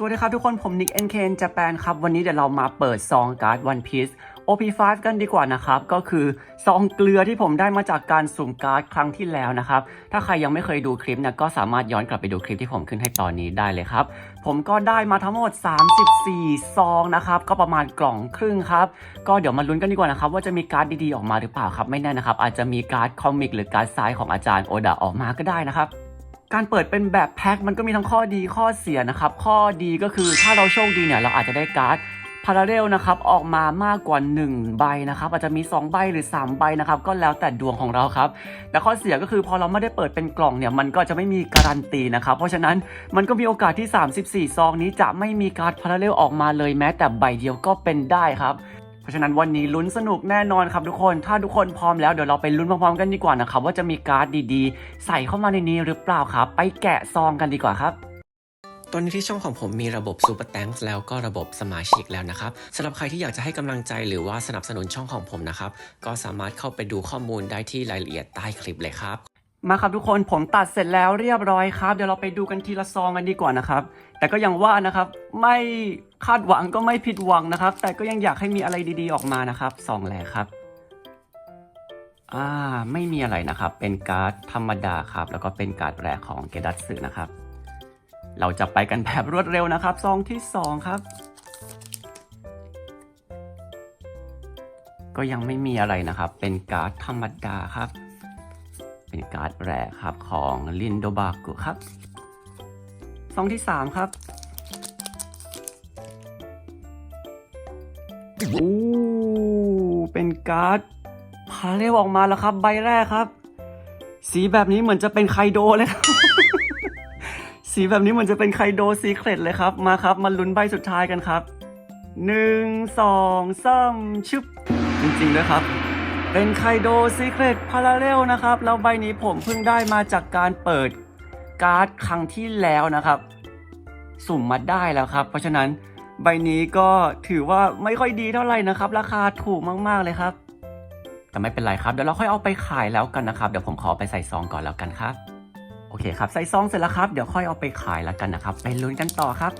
สวัสดีครับทุกคนผมนิก NK n Japan ครับ วันนี้เดี๋ยวเรามาเปิดซองการ์ด One Piece OP5 กันดีกว่านะครับ ก็คือซองเกลือที่ผมได้มาจากการสุ่มการ์ดครั้งที่แล้วนะครับ ถ้าใครยังไม่เคยดูคลิปนะก็สามารถย้อนกลับไปดูคลิปที่ผมขึ้นให้ตอนนี้ได้เลยครับ ผมก็ได้มาทั้งหมด 34 ซองนะครับ ก็ประมาณกล่องครึ่งครับ ก็เดี๋ยวมาลุ้นกันดีกว่านะครับ ว่าจะมีการ์ดดีๆออกมาหรือเปล่าครับไม่แน่นะครับอาจจะมีการ์ดคอมิกหรือการ์ดทรายของอาจารย์โอดะออกมาก็ได้นะครับ การเปิดเป็นแบบแพ็คมันก็มีทั้งข้อดีข้อเสียนะครับ ข้อดีก็คือถ้าเราโชคดีเนี่ยเราอาจจะได้การ์ดพาราเรลนะครับออกมามากกว่า 1 ใบนะครับอาจจะมี 2 ใบหรือ 3 ใบนะครับก็แล้วแต่ดวงของเราครับแต่ข้อเสียก็คือพอเราไม่ได้เปิดเป็นกล่องเนี่ยมันก็จะไม่มีการันตีนะครับเพราะฉะนั้นมันก็มีโอกาสที่ 34 ซองนี้จะไม่มีการ์ดพาราเรลออกมาเลยแม้แต่ใบเดียวก็เป็นได้ครับ ราะฉะนั้นวันนี้ลุ้นสนุกแน่นอนครับทุกคน ถ้าทุกคนพร้อมแล้วเดี๋ยวเราไปลุ้นพร้อมๆกันดีกว่านะครับว่าจะมีการ์ดดีๆ ใส่เข้ามาในนี้หรือเปล่าครับ ไปแกะซองกันดีกว่าครับตอนนี้ที่ช่องของผมมีระบบ Super Thanks แล้วก็ระบบสมาชิกแล้วนะครับสำหรับใครที่อยากจะให้กำลังใจหรือว่าสนับสนุนช่องของผมนะครับ ก็สามารถเข้าไปดูข้อมูลได้ที่รายละเอียดใต้คลิปเลยครับ มาครับทุกคนผมตัดเสร็จแล้วเรียบร้อยครับ เดี๋ยวเราไปดูกันทีละซองกันดีกว่านะครับ แต่ก็ยังว่านะครับ ไม่คาดหวังก็ไม่ผิดหวังนะครับ แต่ก็ยังอยากให้มีอะไรดีๆออกมานะครับซองแรกครับอ่าไม่มีอะไรนะครับ เป็นการ์ดธรรมดาครับ แล้วก็เป็นการ์ดแรกของเกดัตสึนะครับ เราจะไปกันแบบรวดเร็วนะครับซองที่สองครับ ก็ยังไม่มีอะไรนะครับ เป็นการ์ดธรรมดาครับ เป็นการ์ดแรกครับของลินโดบากุครับซองที่สามครับโอ้เป็นการ์ดพาเรลออกมาแล้วครับ ใบแรกครับ สีแบบนี้เหมือนจะเป็นไคโดเลยครับ สีแบบนี้เหมือนจะเป็นไคโดซีเครตเลยครับ มาครับ มาลุ้นใบสุดท้ายกันครับหนึ่งสองสามชึบจริงๆด้วยครับ เป็นไคโดซีเครตพาราเรลนะครับ แล้วใบนี้ผมเพิ่งได้มาจากการเปิดการ์ดครั้งที่แล้วนะครับ สุ่มมาได้แล้วครับ เพราะฉะนั้นใบนี้ก็ถือว่าไม่ค่อยดีเท่าไหร่นะครับ ราคาถูกมากๆเลยครับ แต่ไม่เป็นไรครับเดี๋ยวเราค่อยเอาไปขายแล้วกันนะครับเดี๋ยวผมขอไปใส่ซองก่อนแล้วกันครับ โอเคครับใส่ซองเสร็จแล้วครับเดี๋ยวค่อยเอาไปขายแล้วกันนะครับไปลุ้นกันต่อครับ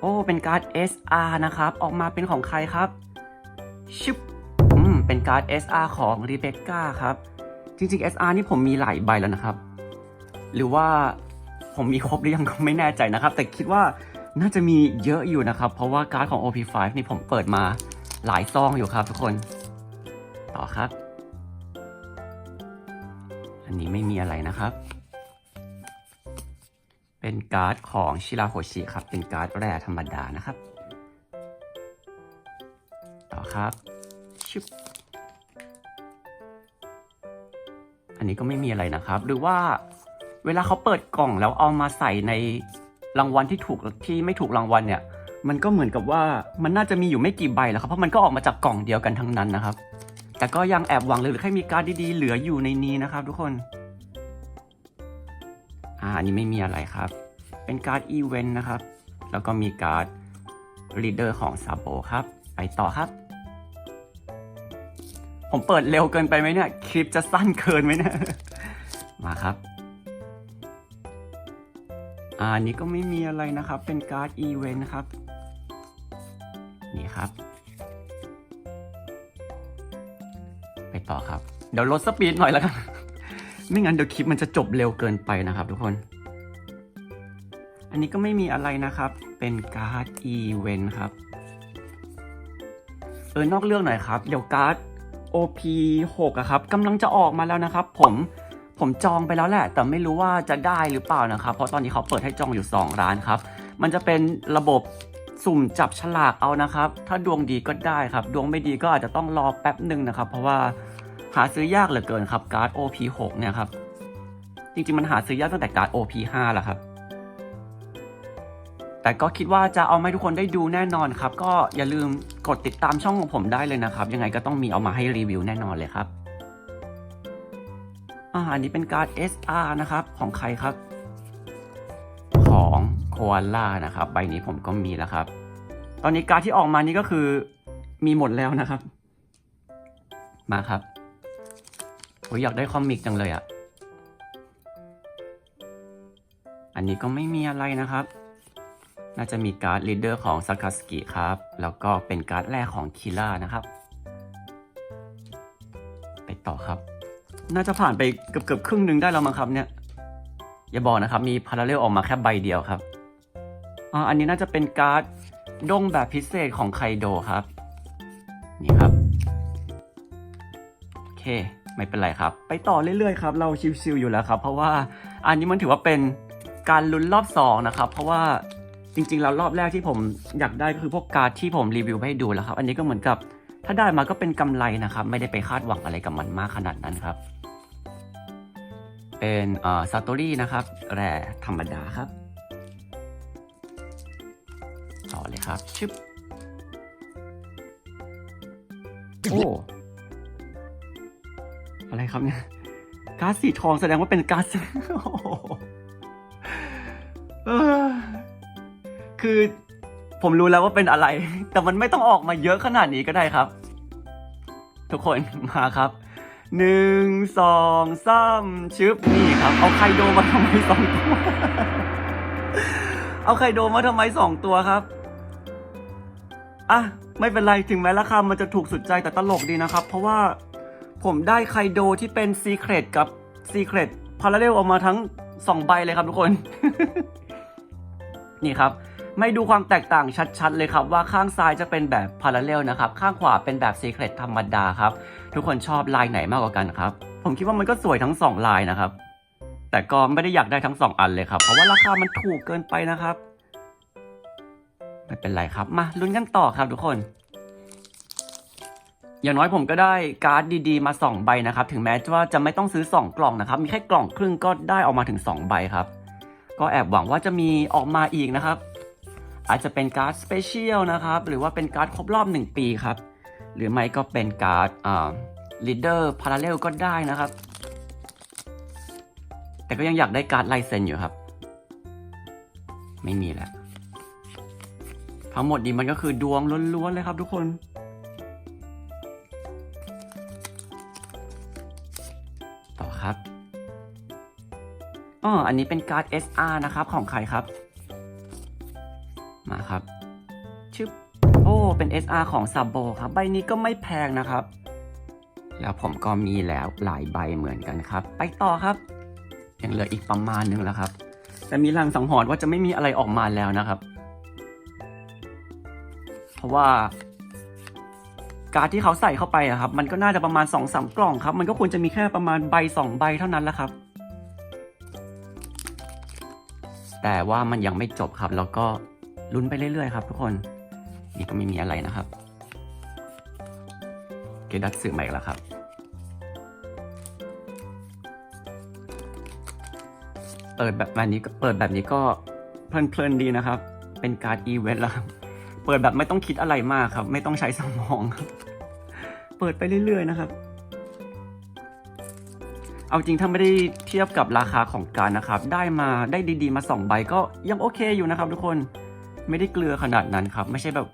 โอ้เป็นการ์ด SR นะครับ ออกมาเป็นของใครครับ ชิบอืมเป็นการ์ด SR ของ Rebecca ครับ จริงๆ SR นี่ผมมีหลายใบแล้วนะครับ หรือว่าผมมีครบหรือยังก็ไม่แน่ใจนะครับ แต่คิดว่าน่าจะมีเยอะอยู่นะครับ เพราะว่าการ์ดของ OP5 นี่ผมเปิดมาหลายซองอยู่ครับทุกคน ต่อครับ อันนี้ไม่มีอะไรนะครับ เป็นการ์ดของชิราโฮชิครับ เป็นการ์ดแร่ธรรมดานะครับ ครับชุบอันนี้ก็ไม่มีอะไรนะครับ หรือว่าเวลาเขาเปิดกล่องแล้วเอามาใส่ในรางวัลที่ถูกที่ไม่ถูกรางวัลเนี่ย มันก็เหมือนกับว่ามันน่าจะมีอยู่ไม่กี่ใบแล้วครับ เพราะมันก็ออกมาจากกล่องเดียวกันทั้งนั้นนะครับ แต่ก็ยังแอบหวังเลยหรือให้มีการ์ดดีๆ เหลืออยู่ในนี้นะครับ ทุกคน อ่าอันนี้ไม่มีอะไรครับ เป็นการ์ดอีเวนต์นะครับ แล้วก็มีการ์ดลีดเดอร์ของซาโบครับ ไปต่อครับ ผมเปิดเร็วเกินไปไหมเนี่ย คลิปจะสั้นเกินไหมเนี่ย มาครับอ่าอันนี้ก็ไม่มีอะไรนะครับ เป็นการ์ดอีเวนต์นะครับ นี่ครับ ไปต่อครับ เดี๋ยวลดสปีดหน่อยแล้วกัน ไม่งั้นเดี๋ยวคลิปมันจะจบเร็วเกินไปนะครับทุกคน อันนี้ก็ไม่มีอะไรนะครับ เป็นการ์ดอีเวนต์ครับ เออนอกเรื่องหน่อยครับ เดี๋ยวการ์ด OP6 อะครับกำลังจะออกมาแล้วนะครับ ผมผมจองไปแล้วแหละ แต่ไม่รู้ว่าจะได้หรือเปล่านะครับ เพราะตอนนี้เขาเปิดให้จองอยู่ 2 ร้านครับ มันจะเป็นระบบสุ่มจับฉลากเอานะครับ ถ้าดวงดีก็ได้ครับ ดวงไม่ดีก็อาจจะต้องรอแป๊บหนึ่งนะครับ เพราะว่าหาซื้อยากเหลือเกินครับการ์ด OP6 เนี่ยครับ จริงๆมันหาซื้อยากตั้งแต่การ์ด OP5 แล้วครับ แต่ก็คิดว่าจะเอามาให้ทุกคนได้ดูแน่นอนครับ ก็อย่าลืมกดติดตามช่องของผมได้เลยนะครับ ยังไงก็ต้องมีเอามาให้รีวิวแน่นอนเลยครับอาอันนี้เป็นการ์ด SR นะครับ ของใครครับ ของโคอาล่านะครับ ใบนี้ผมก็มีแล้วครับ ตอนนี้การ์ดที่ออกมานี่ก็คือมีหมดแล้วนะครับ มาครับโอ้ยอยากได้คอมิกจังเลยอะ อันนี้ก็ไม่มีอะไรนะครับ น่าจะมีการ์ดลีดเดอร์ของซากาสกิครับ แล้วก็เป็นการ์ดแรกของคิล่านะครับ ไปต่อครับ น่าจะผ่านไปเกือบเกือบครึ่งหนึ่งได้แล้วมั้งครับเนี่ย อย่าบอกนะครับ มีพาราเรลออกมาแค่ใบเดียวครับอ่าอันนี้น่าจะเป็นการ์ดด้งแบบพิเศษของไคโดครับ นี่ครับ โอเค ไม่เป็นไรครับ ไปต่อเรื่อยๆครับ เราชิวๆอยู่แล้วครับ เพราะว่าอันนี้มันถือว่าเป็นการลุ้นรอบสองนะครับ เพราะว่า จริงๆแล้วรอบแรกที่ผมอยากได้ก็คือพวกการ์ดที่ผมรีวิวให้ดูแล้วครับ อันนี้ก็เหมือนกับถ้าได้มาก็เป็นกำไรนะครับ ไม่ได้ไปคาดหวังอะไรกับมันมากขนาดนั้นครับ เป็นเอ่อซาโตรี่นะครับ แร่ธรรมดาครับ ต่อเลยครับ ชึบ โอ้ อะไรครับเนี่ยก๊าซสีทองแสดงว่าเป็นก๊าซโอ้โหเออ คือผมรู้แล้วว่าเป็นอะไร แต่มันไม่ต้องออกมาเยอะขนาดนี้ก็ได้ครับ ทุกคนมาครับหนึ่งสองสามชึบนี่ครับ เอาไคโดมาทำไมสองตัว เอาไคโดมาทำไมสองตัวครับอะไม่เป็นไรถึงแม้ราคามันจะถูกสุดใจแต่ตลกดีนะครับ เพราะว่าผมได้ไคโดที่เป็นซีเครตกับซีเครตพาราเรลออกมาทั้ง2ใบเลยครับทุกคน นี่ครับ ไม่ดูความแตกต่างชัดๆ เลยครับว่าข้างซ้ายจะเป็นแบบพาราเรลนะครับ ข้างขวาเป็นแบบซีเครตธรรมดาครับ ทุกคนชอบลายไหนมากกว่ากันครับ ผมคิดว่ามันก็สวยทั้งสองลายนะครับ แต่ก็ไม่ได้อยากได้ทั้งสองอันเลยครับ เพราะว่าราคามันถูกเกินไปนะครับ ไม่เป็นไรครับ มาลุ้นกันต่อครับทุกคน อย่างน้อยผมก็ได้การ์ดดีๆ มา 2 ใบนะครับ ถึงแม้ว่าจะไม่ต้องซื้อ 2 กล่องนะครับ มีแค่กล่องครึ่งก็ได้ออกมาถึง 2 ใบครับ ก็แอบหวังว่าจะมีออกมาอีกนะครับ อาจจะเป็นการ์ดสเปเชียลนะครับ หรือว่าเป็นการ์ดครบรอบ 1 ปีครับ หรือไม่ก็เป็นการ์ดอ่าลีดเดอร์พาราเรลก็ได้นะครับ แต่ก็ยังอยากได้การ์ดลายเซ็นอยู่ครับ ไม่มีแล้ว ทั้งหมดนี้มันก็คือดวงล้วนๆเลยครับทุกคนต่อครับอ๋ออันนี้เป็นการ์ด SR นะครับ ของใครครับ มาครับ ชึบ โอ้ เป็น SR ของซาโบครับ ใบนี้ก็ไม่แพงนะครับ แล้วผมก็มีแล้วหลายใบเหมือนกันครับ ไปต่อครับ ยังเหลืออีกประมาณนึงแล้วครับ แต่มีลางสังหรณ์ว่าจะไม่มีอะไรออกมาแล้วนะครับ เพราะว่าการ์ดที่เขาใส่เข้าไปอะครับ มันก็น่าจะประมาณ2อสกล่องครับ มันก็ควรจะมีแค่ประมาณใบ 2 ใบเท่านั้นแหละครับ แต่ว่ามันยังไม่จบครับ แล้วก็ ลุ้นไปเรื่อยๆครับทุกคน นี่ก็ไม่มีอะไรนะครับ เกดัตสึใหม่แล้วครับเปิดแบบนี้ก็เปิดแบบนี้ก็เพลินๆดีนะครับ เป็นการอีเวนต์แล้วครับ เปิดแบบไม่ต้องคิดอะไรมากครับ ไม่ต้องใช้สมองครับ เปิดไปเรื่อยๆนะครับ เอาจริงถ้าไม่ได้เทียบกับราคาของการนะครับ ได้มาได้ดีๆมา2ใบก็ยังโอเคอยู่นะครับทุกคน ไม่ได้เกลือขนาดนั้นครับ ไม่ใช่แบบ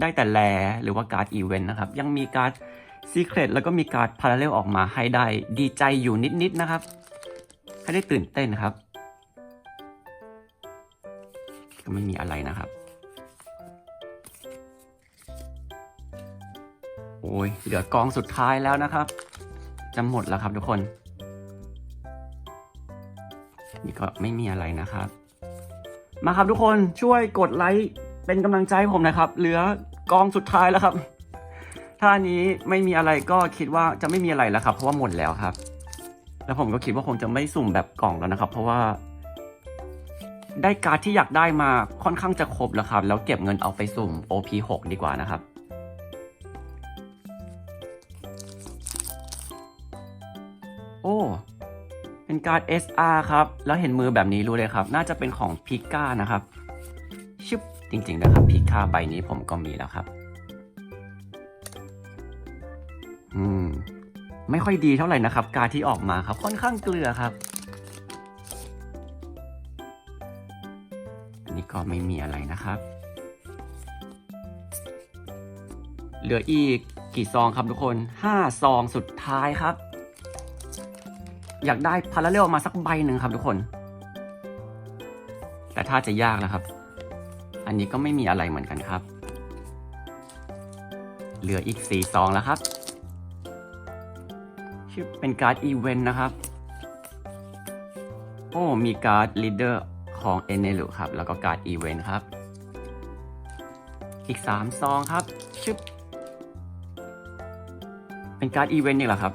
ได้แต่แลหรือว่าการ์ดอีเวนต์นะครับ ยังมีการ์ดซีเครตแล้วก็มีการ์ดพาราเรลออกมาให้ได้ดีใจอยู่นิดๆนะครับ ให้ได้ตื่นเต้นครับ ก็ไม่มีอะไรนะครับ โอ้ยเหลือกองสุดท้ายแล้วนะครับจะหมดแล้วครับทุกคน นี่ก็ไม่มีอะไรนะครับ มาครับทุกคนช่วยกดไลค์เป็นกำลังใจให้ผมนะครับ เหลือกองสุดท้ายแล้วครับ ถ้าอันนี้ไม่มีอะไรก็คิดว่าจะไม่มีอะไรแล้วครับ เพราะว่าหมดแล้วครับ แล้วผมก็คิดว่าคงจะไม่สุ่มแบบกล่องแล้วนะครับ เพราะว่า ได้การ์ดที่อยากได้มาค่อนข้างจะครบแล้วครับ แล้วเก็บเงินเอาไปสุ่ม OP6 ดีกว่านะครับ เป็นการ์ด SR ครับ แล้วเห็นมือแบบนี้รู้เลยครับ น่าจะเป็นของพิก้านะครับชิบจริงๆนะครับพิก้าใบนี้ผมก็มีแล้วครับ อืม ไม่ค่อยดีเท่าไหร่นะครับ การที่ออกมาครับค่อนข้างเกลือครับอันนี้ก็ไม่มีอะไรนะครับ เหลืออีกกี่ซองครับทุกคน 5 ซองสุดท้ายครับ อยากได้พาราเรลมาสักใบหนึ่งครับทุกคน แต่ถ้าจะยากนะครับ อันนี้ก็ไม่มีอะไรเหมือนกันครับ เหลืออีกสี่ซองแล้วครับชื่อเป็นการ์ดอีเวนต์นะครับ โอ้ มีการ์ดลีดเดอร์ของเอเนลูครับ แล้วก็การ์ดอีเวนต์ครับ อีกสามซองครับชึบเป็นการ์ดอีเวนต์นี่แหละครับ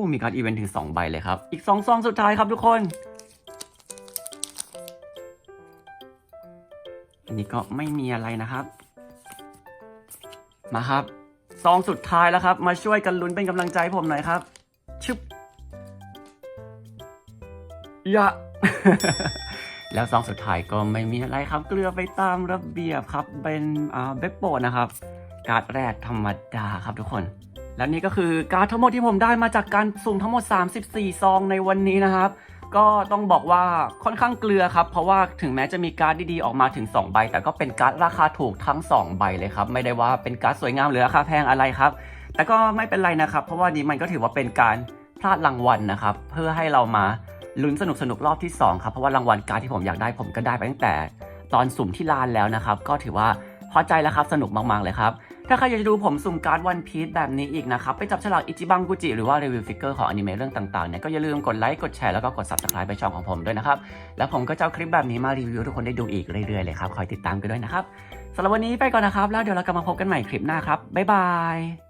อ้มีการ์ดอีเวนต์ถึง 2 ใบเลยครับ อีก2ซองสุดท้ายครับทุกคน อันนี้ก็ไม่มีอะไรนะครับ มาครับซองสุดท้ายแล้วครับ มาช่วยกันลุ้นเป็นกำลังใจผมหน่อยครับ ชึบยะ แล้วซองสุดท้ายก็ไม่มีอะไรครับ เกลือไปตามระเบียบครับ เป็นอ่าเบปโปนะครับ การ์ดแรกธรรมดาครับทุกคน และนี่ก็คือการ์ดทั้งหมดที่ผมได้มาจากการสุ่มทั้งหมด 34 ซองในวันนี้นะครับ ก็ต้องบอกว่าค่อนข้างเกลือครับ เพราะว่าถึงแม้จะมีการ์ดดีๆออกมาถึง 2 ใบ แต่ก็เป็นการ์ดราคาถูกทั้ง 2 ใบเลยครับ ไม่ได้ว่าเป็นการ์ดสวยงามหรือราคาแพงอะไรครับ แต่ก็ไม่เป็นไรนะครับ เพราะว่านี้มันก็ถือว่าเป็นการพลาดรางวัลนะครับ เพื่อให้เรามาลุ้นสนุกสนุกรอบที่2ครับเพราะว่ารางวัลการ์ดที่ผมอยากได้ผมก็ได้ไปตั้งแต่ ตอนสุ่มที่ลานแล้วนะครับ ก็ถือว่าพอใจแล้วครับสนุกมากๆเลยครับ ถ้าใครอยากจะดูผมสุ่มการ์ดวันพีซแบบนี้อีกนะครับ ไปจับฉลากอิจิบังกุจิหรือว่ารีวิวฟิกเกอร์ของอนิเมะเรื่องต่างๆเนี่ยก็อย่าลืมกดไลค์กดแชร์แล้วก็กด subscribe ไปช่องของผมด้วยนะครับ แล้วผมก็จะเอาคลิปแบบนี้มารีวิวทุกคนได้ดูอีกเรื่อยๆเลยครับคอยติดตามกันด้วยนะครับสำหรับวันนี้ไปก่อนนะครับ แล้วเดี๋ยวเรากลับมาพบกันใหม่คลิปหน้าครับบ๊ายบาย